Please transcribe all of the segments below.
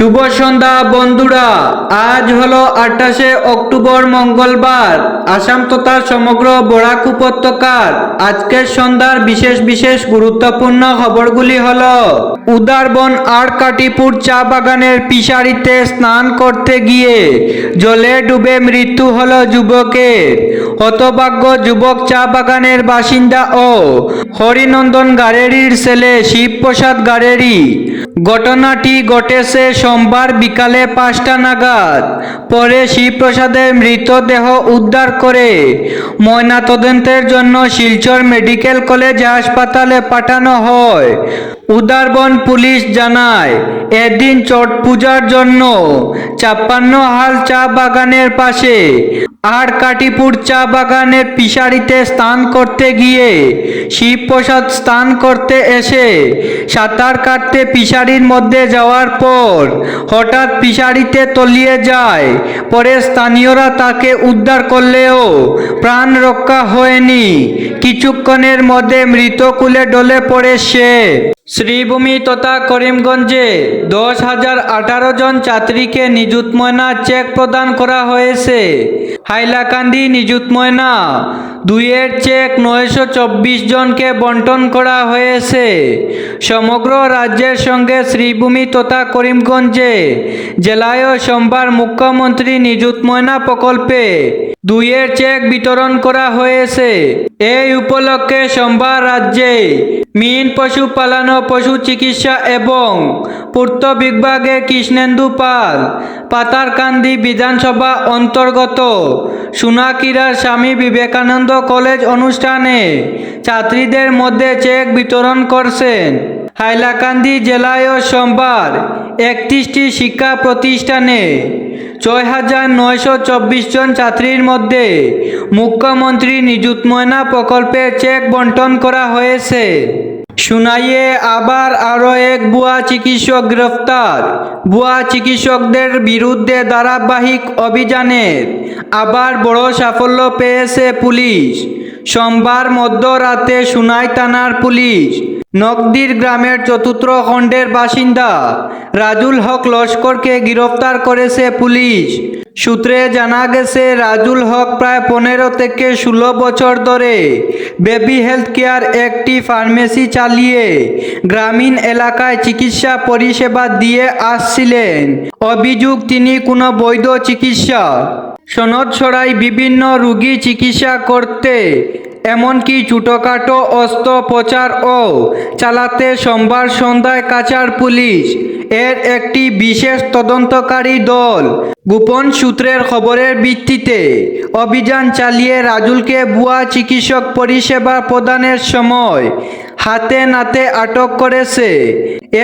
শুভ সন্ধ্যা, বন্ধুরা। আজ হলো আঠাশে অক্টোবর, মঙ্গলবার। আসাম তথা সমগ্র বরাক উপত্যকার আজকের সন্ধ্যার বিশেষ বিশেষ গুরুত্বপূর্ণ খবরগুলি হল, উদারবন আর কাটিপুর চা বাগানের পিসারিতে স্নান করতে গিয়ে জলে ডুবে মৃত্যু হলো যুবকের হতভাগ্য যুবক চা বাগানের বাসিন্দা ও হরিনন্দন গাড়েরির ছেলে শিবপ্রসাদ গাড়েরি ঘটনাটি ঘটেছে সোমবার বিকালে পাঁচটা নাগাদ। পরে শিবপ্রসাদের মৃতদেহ উদ্ধার করে ময়নাতদন্তের জন্য শিলচর মেডিকেল কলেজ হাসপাতালে পাঠানো হয়। উদারবন পুলিশ জানায়, এদিন ছট পূজার জন্য ছাপ্পান্ন হাল চা বাগানের পাশে আর কাটিপুর চা বাগানের পিসারিতে স্নান করতে গিয়ে শিবপ্রসাদ স্নান করতে এসে সাঁতার কাটতে পিসারির মধ্যে যাওয়ার পর হঠাৎ পিসারিতে তলিয়ে যায়। পরে স্থানীয়রা তাকে উদ্ধার করলেও প্রাণ রক্ষা হয়নি। কিছুক্ষণের মধ্যে মৃত কুলে ডলে পড়ে সে। শ্রীভূমি তথা করিমগঞ্জে দশ হাজার আঠারো জন ছাত্রীকে নিযুত ময়না চেক প্রদান করা হয়েছে। হাইলাকান্দি নিযুত ময়না দুইয়ের চেক নয়শো চব্বিশ জনকে বন্টন করা হয়েছে। সমগ্র রাজ্যের সঙ্গে শ্রীভূমি তথা করিমগঞ্জে জেলায়ও সোমবার মুখ্যমন্ত্রী নিযুত ময়না প্রকল্পে দুইয়ের চেক বিতরণ করা হয়েছে। এই উপলক্ষে সোমবার রাজ্যে মিন পশুপালন পশু চিকিৎসা এবং পূর্ত বিভাগে কৃষ্ণেন্দু পাল, পাতারকান্দি বিধানসভা অন্তর্গত সোনাকিরার স্বামী বিবেকানন্দ কলেজ অনুষ্ঠানে ছাত্রীদের মধ্যে চেক বিতরণ করছেন। হাইলাকান্দি জেলায় সোমবার একত্রিশটি শিক্ষা প্রতিষ্ঠানে ছয় হাজার নয়শো চব্বিশ জন ছাত্রীর মধ্যে মুখ্যমন্ত্রী নিযুত ময়না প্রকল্পের চেক বন্টন করা হয়েছে। শুনাইয়ে আবার আরও এক বুয়া চিকিৎসক গ্রেফতার। বুয়া চিকিৎসকদের বিরুদ্ধে ধারাবাহিক অভিযানের আবার বড় সাফল্য পেয়েছে পুলিশ। সোমবার মধ্যরাতে সুনাই থানার পুলিশ নকদির গ্রামের চতুর্থ খণ্ডের বাসিন্দা রাজুল হক লস্করকে গ্রেফতার করেছে পুলিশ। সূত্রে জানা গেছে, রাজুল হক প্রায় পনেরো থেকে ষোলো বছর ধরে বেবি হেলথ কেয়ার একটি ফার্মেসি চালিয়ে গ্রামীণ এলাকায় চিকিৎসা পরিষেবা দিয়ে আসছিলেন। অভিযোগ, তিনি কোনো বৈধ চিকিৎসা। সনদ ছড়াই বিভিন্ন রোগী চিকিৎসা করতে এমনকি ছোটোখাটো অস্ত্রোপচার ও চালাতে সোমবার সন্ধ্যায় কাচার পুলিশ। এর একটি বিশেষ তদন্তকারী দল। গোপন সূত্রের খবরের ভিত্তিতে অভিযান চালিয়ে রাজুলকে ভুয়া চিকিৎসক পরিষেবা প্রদানের সময় হাতে নাতে আটক করেছে।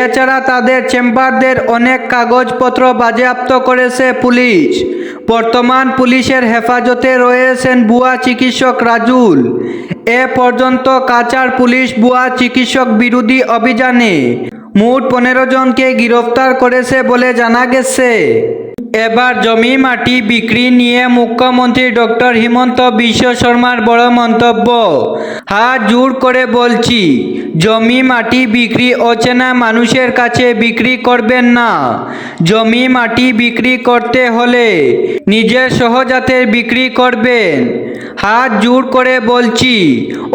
এছাড়া তাদের চেম্বারদের অনেক কাগজপত্র বাজেয়াপ্ত করেছে পুলিশ। বর্তমান পুলিশের হেফাজতে রয়েছেন বুয়া চিকিৎসক রাজুল। এ পর্যন্ত কাচার পুলিশ বুয়া চিকিৎসক বিরোধী অভিযানে মোট পনেরো জনকে গ্রেফতার করেছে বলে জানা গেছে। এবার জমি মাটি বিক্রি নিয়ে মুখ্যমন্ত্রী ডক্টর হিমন্ত বিশ্ব শর্মার বড় মন্তব্য। হাত জোর করে বলছি, জমি মাটি বিক্রি অচেনা মানুষের কাছে বিক্রি করবেন না। জমি মাটি বিক্রি করতে হলে নিজের সহজাতের বিক্রি করবেন। হাত জোর করে বলছি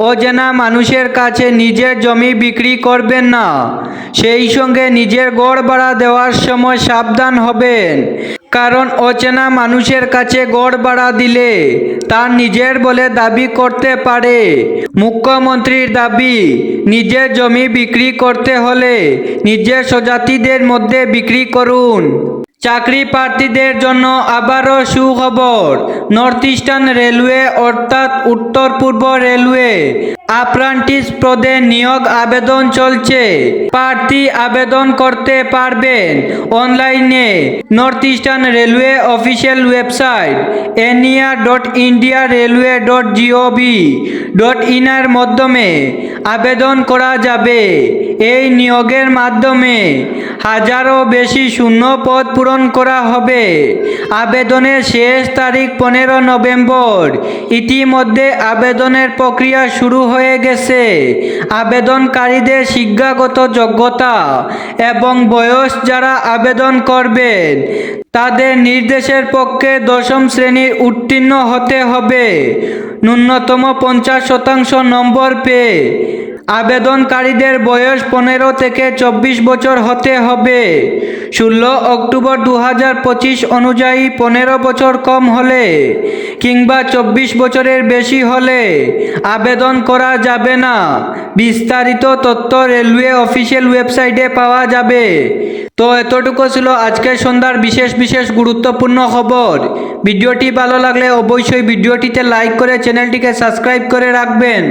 অজানা মানুষের কাছে নিজের জমি বিক্রি করবেন না। সেই সঙ্গে নিজের গড় ভাড়া দেওয়ার সময় সাবধান হবেন। কারণ অচেনা মানুষের কাছে গড় বাড়া দিলে তা নিজের বলে দাবি করতে পারে। মুখ্যমন্ত্রীর দাবি, নিজের জমি বিক্রি করতে হলে নিজের স্বজাতিদের মধ্যে বিক্রি করুন। চাকরি প্রার্থীদের জন্য আবারও সুখবর। নর্থ ইস্টার্ন রেলওয়ে অর্থাৎ উত্তর পূর্ব রেলওয়ে অ্যাপ্রান্টিস পদে নিয়োগ আবেদন চলছে। প্রার্থী আবেদন করতে পারবেন অনলাইনে। North eastern railway official website এনিয়া dot India railway dot G O V dot inner মাধ্যমে। আবেদন করা যাবে। এই নিয়োগের মাধ্যমে হাজারও বেশি শূন্য পদ পূরণ করা হবে। আবেদনের শেষ তারিখ পনেরো নভেম্বর। ইতিমধ্যে আবেদনের প্রক্রিয়া শুরু হয়ে গেছে। আবেদনকারীদের শিক্ষাগত যোগ্যতা এবং বয়স যারা আবেদন করবেন তাদের নির্দেশের পক্ষে দশম শ্রেণির উত্তীর্ণ হতে হবে। ন্যূনতম পঞ্চাশ শতাংশ নম্বর পেয়ে আবেদনকারীদের বয়স পনেরো থেকে চব্বিশ বছর হতে হবে। ষোলো অক্টোবর দু পঁচিশ অনুযায়ী পনেরো বছর কম হলে কিংবা চব্বিশ বছরের বেশি হলে আবেদন করা যাবে না। বিস্তারিত তথ্য রেলওয়ে অফিসিয়াল ওয়েবসাইটে পাওয়া যাবে। তো এতটুকু ছিল আজকের সন্ধ্যার বিশেষ বিশেষ গুরুত্বপূর্ণ খবর। ভিডিওটি ভালো লাগলে অবশ্যই ভিডিওটিতে লাইক করে চ্যানেলটিকে সাবস্ক্রাইব করে রাখবেন।